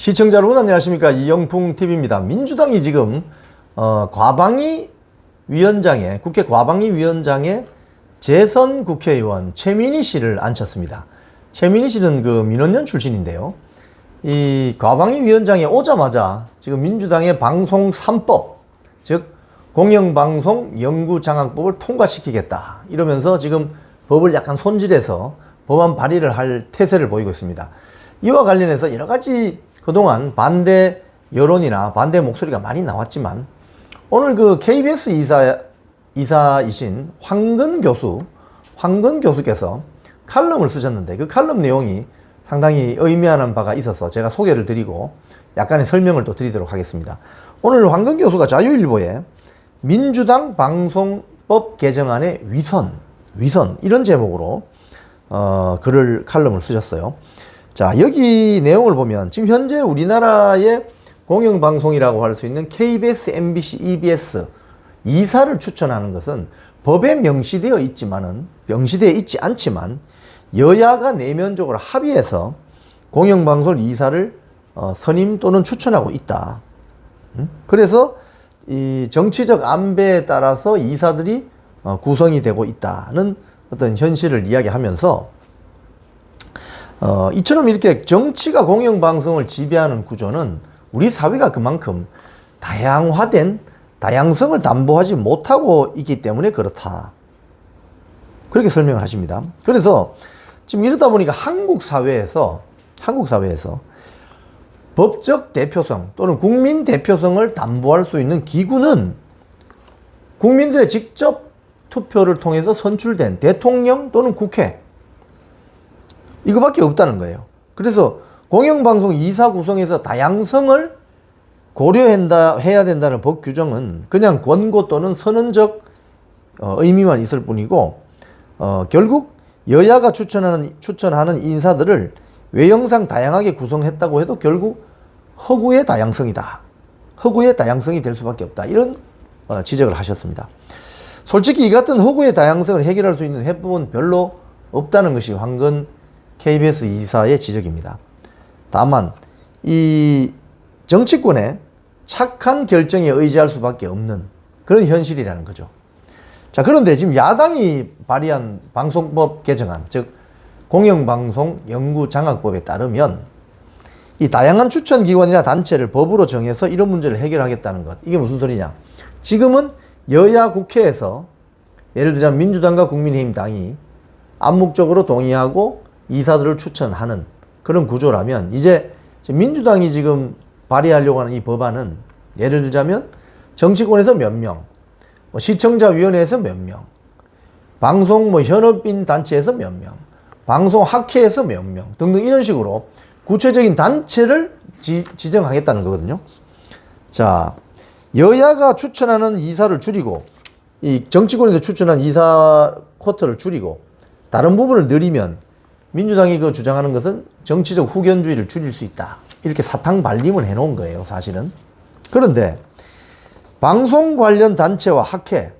시청자 여러분 안녕하십니까 이영풍 TV입니다. 민주당이 지금 어, 과방위 위원장에 국회 과방위 위원장에 재선 국회의원 최민희 씨를 앉혔습니다. 최민희 씨는 그 민원연 출신인데요. 이 과방위 위원장에 오자마자 지금 민주당의 방송 3법 즉 공영방송 연구장악법을 통과시키겠다 이러면서 지금 법을 약간 손질해서 법안 발의를 할 태세를 보이고 있습니다. 이와 관련해서 여러 가지 그동안 반대 여론이나 반대 목소리가 많이 나왔지만 오늘 그 KBS 이사 이사이신 황근 교수 황근 교수께서 칼럼을 쓰셨는데 그 칼럼 내용이 상당히 의미하는 바가 있어서 제가 소개를 드리고 약간의 설명을 또 드리도록 하겠습니다. 오늘 황근 교수가 자유일보에 민주당 방송법 개정안의 위선, 위선 이런 제목으로 어, 글을 칼럼을 쓰셨어요. 자 여기 내용을 보면 지금 현재 우리나라의 공영방송이라고 할 수 있는 KBS, MBC, EBS 이사를 추천하는 것은 법에 명시되어 있지만은 명시되어 있지 않지만 여야가 내면적으로 합의해서 공영방송 이사를 어, 선임 또는 추천하고 있다. 음? 그래서 이 정치적 안배에 따라서 이사들이 어, 구성이 되고 있다는 어떤 현실을 이야기하면서 어, 이처럼 이렇게 정치가 공영방송을 지배하는 구조는 우리 사회가 그만큼 다양화된 다양성을 담보하지 못하고 있기 때문에 그렇다. 그렇게 설명을 하십니다. 그래서 지금 이러다 보니까 한국 사회에서 한국 사회에서 법적 대표성 또는 국민 대표성을 담보할 수 있는 기구는 국민들의 직접 투표를 통해서 선출된 대통령 또는 국회 이거밖에 없다는 거예요. 그래서 공영방송 이사 구성에서 다양성을 고려한다 해야 된다는 법 규정은 그냥 권고 또는 선언적 어, 의미만 있을 뿐이고 어, 결국 여야가 추천하는 추천하는 인사들을 외형상 다양하게 구성했다고 해도 결국 허구의 다양성이다. 허구의 다양성이 될 수밖에 없다. 이런 어, 지적을 하셨습니다. 솔직히 이 같은 허구의 다양성을 해결할 수 있는 해법은 별로 없다는 것이 황근 KBS 이사의 지적입니다. 다만 이 정치권의 착한 결정에 의지할 수밖에 없는 그런 현실이라는 거죠. 자, 그런데 지금 야당이 발의한 방송법 개정안, 즉 공영방송 연구장악법에 따르면 이 다양한 추천 기관이나 단체를 법으로 정해서 이런 문제를 해결하겠다는 것. 이게 무슨 소리냐? 지금은 여야 국회에서 예를 들자면 민주당과 국민의힘 당이 암묵적으로 동의하고 이사들을 추천하는 그런 구조라면 이제 민주당이 지금 발의하려고 하는 이 법안은 예를 들자면 정치권에서 몇 명, 뭐 시청자위원회에서 몇 명, 방송 뭐 현업인 단체에서 몇 명, 방송 학회에서 몇 명 등등 이런 식으로 구체적인 단체를 지, 지정하겠다는 거거든요. 자, 여야가 추천하는 이사를 줄이고 이 정치권에서 추천한 이사 쿼터를 줄이고 다른 부분을 늘리면 민주당이 그 주장하는 것은 정치적 후견주의를 줄일 수 있다. 이렇게 사탕 발림을 해놓은 거예요, 사실은. 그런데 방송 관련 단체와 학회,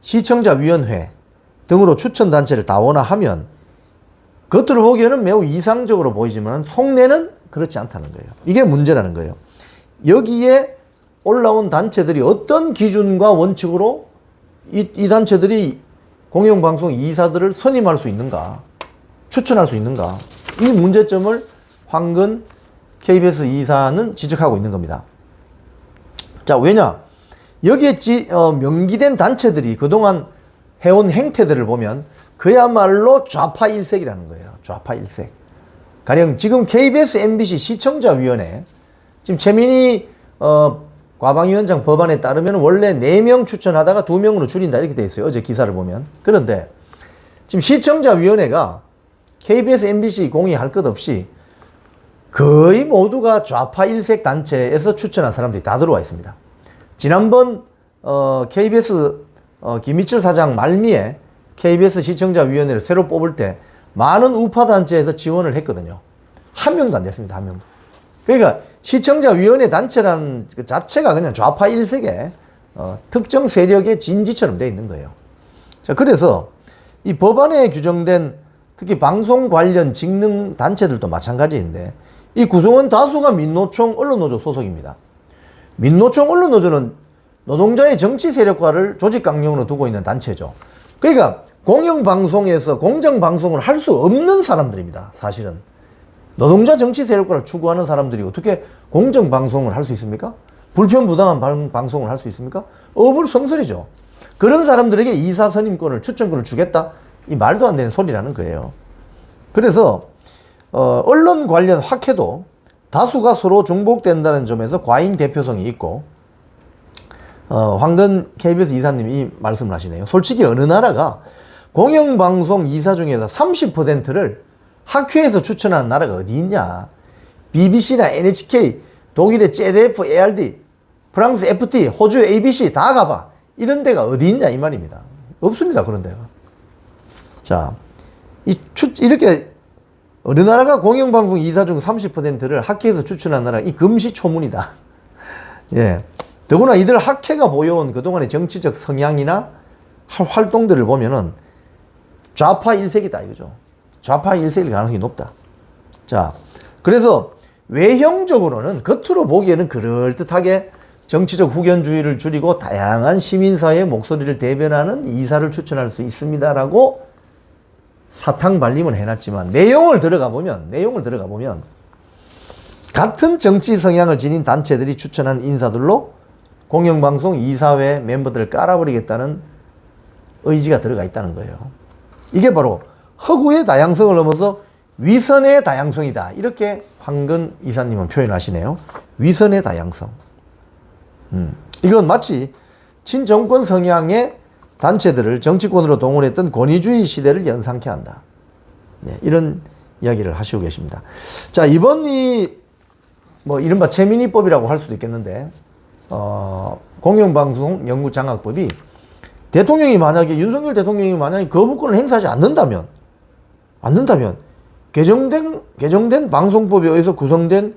시청자위원회 등으로 추천 단체를 다원화하면 겉으로 보기에는 매우 이상적으로 보이지만 속내는 그렇지 않다는 거예요. 이게 문제라는 거예요. 여기에 올라온 단체들이 어떤 기준과 원칙으로 이, 이 단체들이 공영방송 이사들을 선임할 수 있는가, 추천할 수 있는가, 이 문제점을 황근 KBS 이사는 지적하고 있는 겁니다. 자, 왜냐? 여기에 지, 어, 명기된 단체들이 그동안 해온 행태들을 보면 그야말로 좌파 일색이라는 거예요. 좌파 일색. 가령 지금 KBS, MBC 시청자위원회, 지금 최민희 어, 과방위원장 법안에 따르면 원래 4명 추천하다가 2명으로 줄인다 이렇게 돼 있어요. 어제 기사를 보면. 그런데 지금 시청자위원회가 KBS, MBC 공의할 것 없이 거의 모두가 좌파 일색 단체에서 추천한 사람들이 다 들어와 있습니다. 지난번 어, KBS 어, 김희철 사장 말미에 KBS 시청자위원회를 새로 뽑을 때 많은 우파 단체에서 지원을 했거든요. 한 명도 안 됐습니다. 한 명도. 그러니까 시청자위원회 단체라는 그 자체가 그냥 좌파 일색의 어, 특정 세력의 진지처럼 돼 있는 거예요. 자, 그래서 이 법안에 규정된 특히 방송 관련 직능 단체들도 마찬가지인데 이 구성원 다수가 민노총 언론노조 소속입니다. 민노총 언론노조는 노동자의 정치 세력화를 조직 강령으로 두고 있는 단체죠. 그러니까 공영방송에서 공정방송을 할 수 없는 사람들입니다. 사실은. 노동자 정치 세력화를 추구하는 사람들이 어떻게 공정방송을 할 수 있습니까? 불편부당한 방- 방송을 할 수 있습니까? 어불성설이죠. 그런 사람들에게 이사 선임권을 추천권을 주겠다? 이 말도 안 되는 소리라는 거예요. 그래서 어, 언론 관련 학회도 다수가 서로 중복된다는 점에서 과잉 대표성이 있고 어, 황근 KBS 이사님이 이 말씀을 하시네요. 솔직히 어느 나라가 공영방송 이사 중에서 30%를 학회에서 추천하는 나라가 어디 있냐. BBC나 NHK, 독일의 ZDF, ARD, 프랑스 FT, 호주 ABC 다 가봐. 이런 데가 어디 있냐 이 말입니다. 없습니다. 그런 데가. 자, 이 추, 이렇게 어느 나라가 공영방송 이사 중 30%를 학회에서 추천한 나라, 이 금시초문이다. 예. 더구나 이들 학회가 보여온 그동안의 정치적 성향이나 할 활동들을 보면은 좌파 일색이다 이거죠. 좌파 일색일 가능성이 높다. 자, 그래서 외형적으로는 겉으로 보기에는 그럴듯하게 정치적 후견주의를 줄이고 다양한 시민사회의 목소리를 대변하는 이사를 추천할 수 있습니다라고 사탕 발림을 해놨지만 내용을 들어가 보면 내용을 들어가 보면 같은 정치 성향을 지닌 단체들이 추천한 인사들로 공영방송 이사회 멤버들을 깔아버리겠다는 의지가 들어가 있다는 거예요. 이게 바로 허구의 다양성을 넘어서 위선의 다양성이다. 이렇게 황근 이사님은 표현하시네요. 위선의 다양성. 음. 이건 마치 친정권 성향의 단체들을 정치권으로 동원했던 권위주의 시대를 연상케 한다. 네, 이런 이야기를 하시고 계십니다. 자, 이번 이, 뭐, 이른바 최민희법이라고 할 수도 있겠는데, 어, 공영방송 연구장악법이 대통령이 만약에, 윤석열 대통령이 만약에 거부권을 행사하지 않는다면, 않는다면, 개정된, 개정된 방송법에 의해서 구성된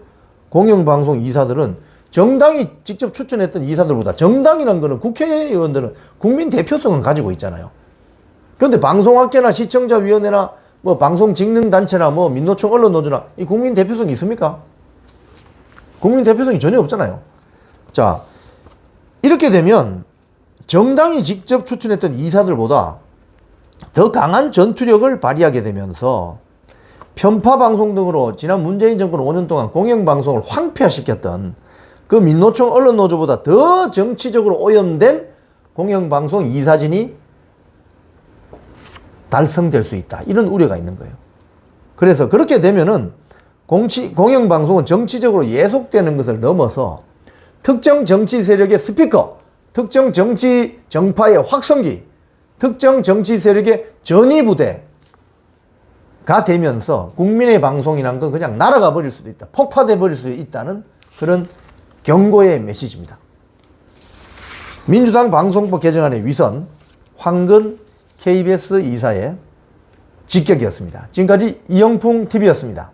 공영방송 이사들은 정당이 직접 추천했던 이사들보다 정당이란 거는 국회의원들은 국민 대표성은 가지고 있잖아요. 그런데 방송학계나 시청자위원회나 뭐 방송직능단체나 뭐 민노총 언론노조나 이 국민 대표성이 있습니까? 국민 대표성이 전혀 없잖아요. 자, 이렇게 되면 정당이 직접 추천했던 이사들보다 더 강한 전투력을 발휘하게 되면서 편파 방송 등으로 지난 문재인 정권 5년 동안 공영방송을 황폐화시켰던 그 민노총 언론노조보다 더 정치적으로 오염된 공영방송 이사진이 달성될 수 있다. 이런 우려가 있는 거예요. 그래서 그렇게 되면은 공치, 공영방송은 정치적으로 예속되는 것을 넘어서 특정 정치 세력의 스피커, 특정 정치 정파의 확성기, 특정 정치 세력의 전위부대가 되면서 국민의 방송이란 건 그냥 날아가 버릴 수도 있다. 폭파돼 버릴 수 있다는 그런 경고의 메시지입니다. 민주당 방송법 개정안의 위선, 황근 KBS 이사의 직격이었습니다. 지금까지 이영풍 TV였습니다.